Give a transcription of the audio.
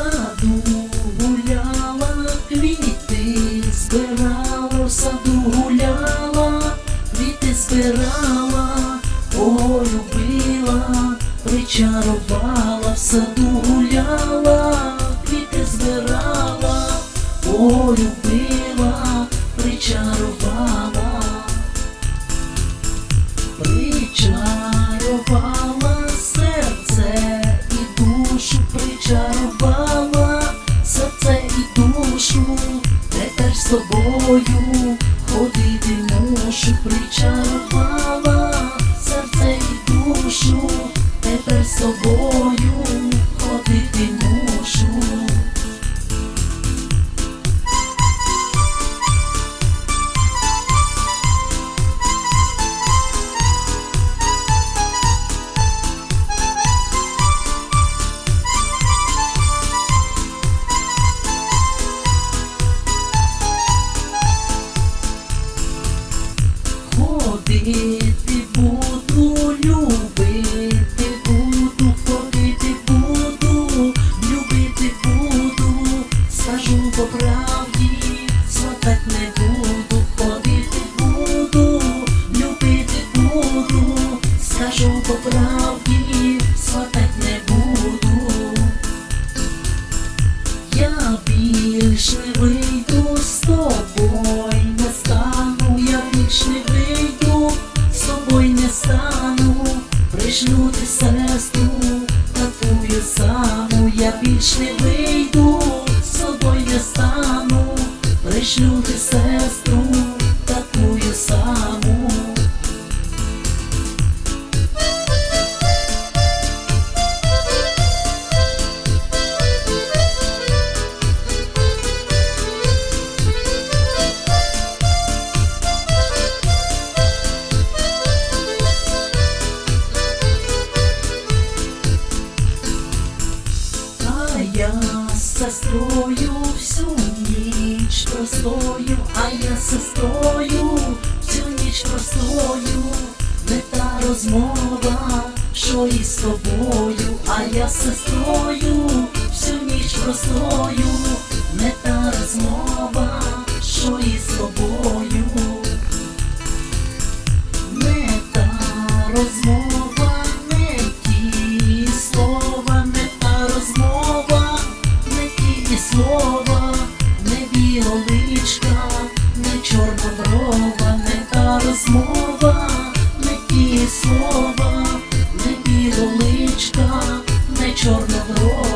саду гуляла, квіти збирала, в саду гуляла, квіти збирала, кого любила, причарувала, в саду гуляла, квіти збирала, кого любила. Тобою ходити мушу, причарувала серце і душу, тепер з правді, сватать не буду, ходити буду, любити буду, скажу по правді, сватать не буду. Я більш не вийду з тобою, не стану, я більш не вийду, з тобою не стану, пришлю ти сестру, такую саму, я більш не вийду, пришлю ти сестру, такую саму. А я з сестрою всю простою, а я сестрою всю ніч простою, не та розмова, що і з тобою, а я сестрою всю ніч простою, не та розмова, що і з тобою, не та розмова, не ті слова, не та розмова, не ті слова, не чорна брова, не та розмова, не ті слова, не білоличка, не чорноброва.